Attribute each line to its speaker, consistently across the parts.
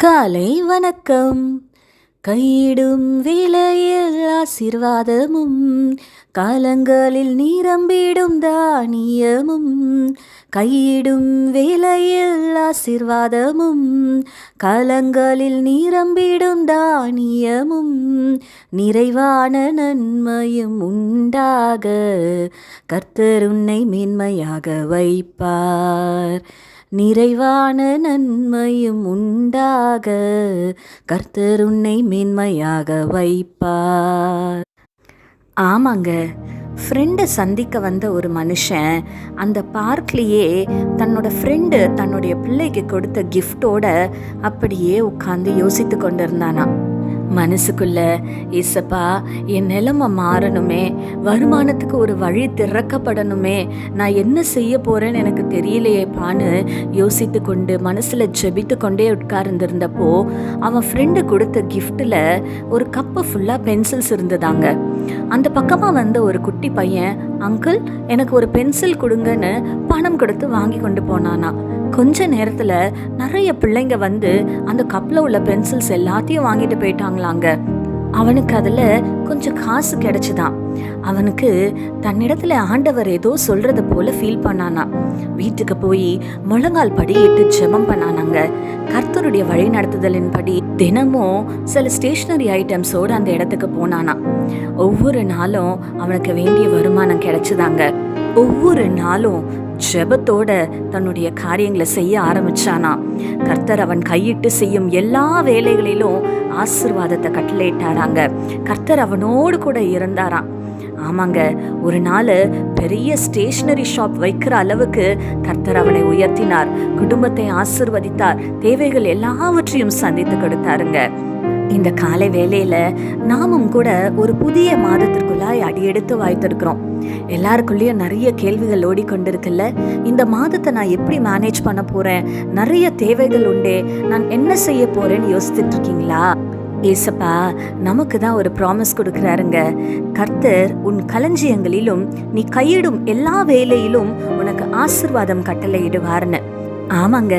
Speaker 1: காலை வணக்கம். கையிடும் விலையில் ஆசீர்வாதமும் காலங்களில் நிரம்பிடும் தானியமும் கையிடும் விலையில் ஆசீர்வாதமும் காலங்களில் நிரம்பிடும் தானியமும் நிறைவான நன்மையும் உண்டாக. கர்த்தர் உன்னை மேன்மையாக வைப்பார். நிறைவான நன்மையும் உண்டாக. கர்த்தர் உன்னை மேன்மையாக வைப்பார். ஆமாங்க. ஃப்ரெண்டை சந்திக்க வந்த ஒரு மனுஷன் அந்த பார்க்லேயே தன்னோட ஃப்ரெண்டு தன்னுடைய பிள்ளைக்கு கொடுத்த கிஃப்டோட அப்படியே உட்காந்து யோசித்து கொண்டிருந்தானா மனசுக்குள்ள ஏசப்பா என் நிலைமை மாறணுமே. வருமானத்துக்கு ஒரு வழி திறக்கப்படணுமே. நான் என்ன செய்ய போறேன்னு எனக்கு தெரியலையேப்பான்னு யோசித்து கொண்டு மனசுல ஜெபித்து கொண்டே உட்கார்ந்துருந்தப்போ அவன் ஃப்ரெண்டு கொடுத்த கிஃப்ட்ல ஒரு கப்பு ஃபுல்லா பென்சில்ஸ் இருந்ததாங்க. அந்த பக்கமாக வந்த ஒரு குட்டி பையன் அங்கிள் எனக்கு ஒரு பென்சில் கொடுங்கன்னு பணம் கொடுத்து வாங்கி கொண்டு போனானா. கொஞ்ச நேரத்துல நிறைய பிள்ளைங்க வந்து அந்த கப்ல உள்ள பென்சில்ஸ் எல்லாத்தையும் வாங்கிட்டு போயிட்டாங்களாங்க. அவனுக்கு அதுல கொஞ்சம் காசு கிடைச்சுதான். அவனுக்கு தன்னிடத்துல ஆண்டவர் ஏதோ சொல்றது போல ஃபீல் பண்ணானா. வீட்டுக்கு போய் முழங்கால் படியிட்டு ஜெபம் பண்ணானாங்க. கர்த்தருடைய வழி நடத்துதலின்படி தினமும் சில ஸ்டேஷ்னரி ஐட்டம்ஸோடு அந்த இடத்துக்கு போனானா. ஒவ்வொரு நாளும் அவனுக்கு வேண்டிய வருமானம் கிடைச்சுதாங்க. ஒவ்வொரு நாளும் ஜெபத்தோட தன்னுடைய காரியங்களை செய்ய ஆரம்பிச்சானா. கர்த்தர் அவன் கையிட்டு செய்யும் எல்லா வேலைகளிலும் ஆசிர்வாதத்தை கட்டளையிட்டாராங்க. கர்த்தர் அவனோடு கூட இருந்தாராம். ஆமாங்க ஒரு நாள் பெரிய ஸ்டேஷ்னரி ஷாப் வைக்கிற அளவுக்கு கர்த்தர் அவனை உயர்த்தினார். குடும்பத்தை ஆசிர்வதித்தார். தேவைகள் எல்லாவற்றையும் சந்தித்து கொடுத்தாருங்க. இந்த காலை வேலையில நாமும் கூட ஒரு புதிய மாதத்திற்குள்ளாய் அடியெடுத்து வாய்த்திருக்கிறோம். எல்லாருக்குள்ளேயும் நிறைய கேள்விகள் ஓடிக்கொண்டிருக்குல்ல. இந்த மாதத்தை நான் எப்படி மேனேஜ் பண்ண போறேன்? நிறைய தேவைகள் உண்டே. நான் என்ன செய்ய போறேன்னு யோசித்துட்டு இருக்கீங்களா? ஏசப்பா நமக்கு தான் ஒரு ப்ராமிஸ் கொடுக்குறாருங்க. கர்த்தர் உன் களஞ்சியங்களிலும் நீ கையிடும் எல்லா வேலையிலும் உனக்கு ஆசிர்வாதம் கட்டளையிடுவார்னு. ஆமாங்க.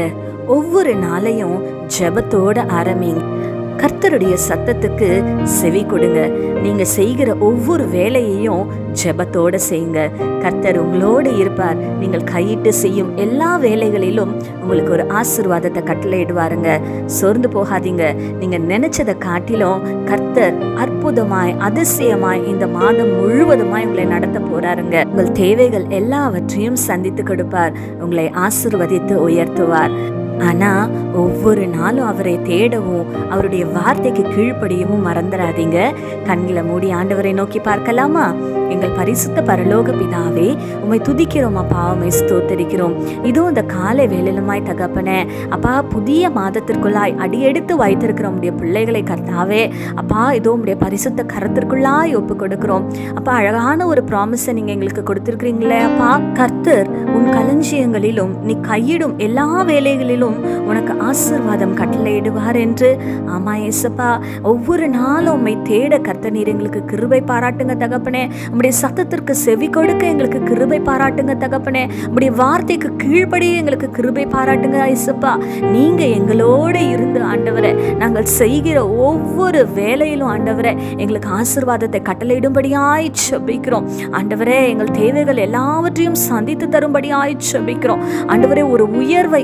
Speaker 1: ஒவ்வொரு நாளையும் ஜெபத்தோட ஆரம்பிங்க. கர்த்தருடைய சத்தத்துக்கு செவி கொடுங்க. நீங்க செய்கிற ஒவ்வொரு வேலையையும் ஜெபத்தோட செய்யுங்க. கர்த்தர் உங்களோடு இருப்பார். நீங்கள் கையிட்டு செய்யும் எல்லா வேலைகளிலும் உங்களுக்கு ஒரு ஆசிர்வாதத்தை கட்டளையிடுவாருங்க. சோர்ந்து போகாதீங்க. நீங்க நினைச்சதை காட்டிலும் கர்த்தர் அற்புதமாய் அதிசயமாய் இந்த மாதம் முழுவதுமாய் உங்களை நடத்த போறாருங்க. உங்கள் தேவைகள் எல்லாவற்றையும் சந்தித்து கொடுப்பார். உங்களை ஆசிர்வதித்து உயர்த்துவார். ஆனா ஒவ்வொரு நாளும் அவரை தேடவும் அவருடைய வார்த்தைக்கு கீழ்ப்படியவும் மறந்துடாதீங்க கண்களை மூடி ஆண்டவரை நோக்கி பார்க்கலாமா? எங்கள் பரிசுத்த பரலோக பிதாவே உம்மை துதிக்கிறோம் அப்பா உமை ஸ்தோத்தரிக்கிறோம். இதோ இந்த காலை வேலையிலுமாய் தகப்பனே அப்பா புதிய மாதத்திற்குள்ளாய் அடியெடுத்து வைத்திருக்கிற உடைய பிள்ளைகளை கர்த்தாவே அப்பா இதோ உடைய பரிசுத்த கரத்திற்குள்ளாய் ஒப்பு கொடுக்கிறோம் அப்பா அழகான ஒரு ப்ராமிஸை நீங்கள் எங்களுக்கு கொடுத்துருக்குறீங்களே அப்பா. கர்த்தர் உன் களஞ்சியங்களிலும் நீ கையிடும் எல்லா வேலைகளிலும் உனக்கு ஆசீர்வாதம் கட்டளையிடுவார் என்று ஆமா ஏசப்பா. ஒவ்வொரு நாளும் உண்மை தேட கர்த்தர் நீர் எங்களுக்கு கிருபை பாராட்டுங்க தகப்பனே. உங்களுடைய சத்தத்திற்கு செவி கொடுக்க எங்களுக்கு கிருபை பாராட்டுங்க தகப்பனே. உங்களுடைய வார்த்தைக்கு கீழ்ப்படியே எங்களுக்கு கிருபை பாராட்டுங்க ஐசப்பா நீங்க எங்களோட இருந்து ஆண்டவரை நாங்கள் செய்கிற ஒவ்வொரு வேலையிலும் ஆண்டவரை எங்களுக்கு ஆசிர்வாதத்தை கட்டளையிடும்படியாய் செபிக்கிறோம் ஆண்டவரே எங்கள் தேவைகள் எல்லாவற்றையும் சந்தித்து தரும்படியாய் செபிக்கிறோம் ஆண்டவரே ஒரு உயர்வை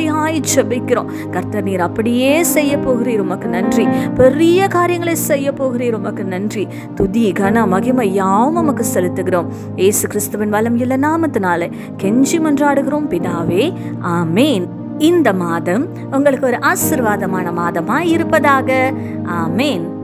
Speaker 1: கட்டளையிடும்படியாய் செபிக்கிறோம் கர்த்தர் நீர் அப்படியே செய்ய போகிறீர். உமக்கு நன்றி. பெரிய காரியங்களை செய்ய போகிறீர். உமக்கு நன்றி. துதி கன மகிமை யாவும் உமக்கு செலுத்துகிறோம். ஏசு கிறிஸ்துவின் வலம் இல்ல நாமத்தினால கெஞ்சி மன்றாடுகிறோம். பிதாவே ஆமேன். இந்த மாதம் உங்களுக்கு ஒரு ஆசிர்வாதமான மாதமாக இருப்பதாக. ஆமேன்.